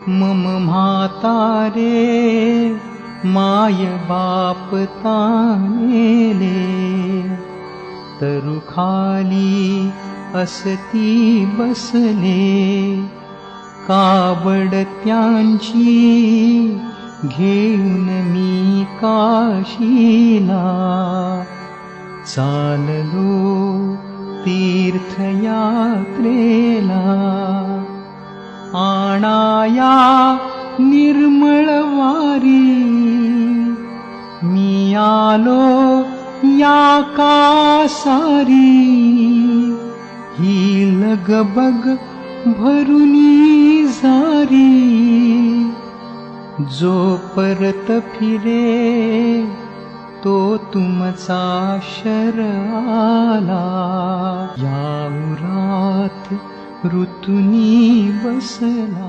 मम मातारे माय बाप तानेले। तरुखाली असती बसले कावडत्यांची घेऊन मी काशीला। चाललो तीर्थयात्रेला आणाया निर्मळवारी मी आलो या कासारी ही जो फिरे तो तुमचा शर आला या उरात ऋतुनी बसला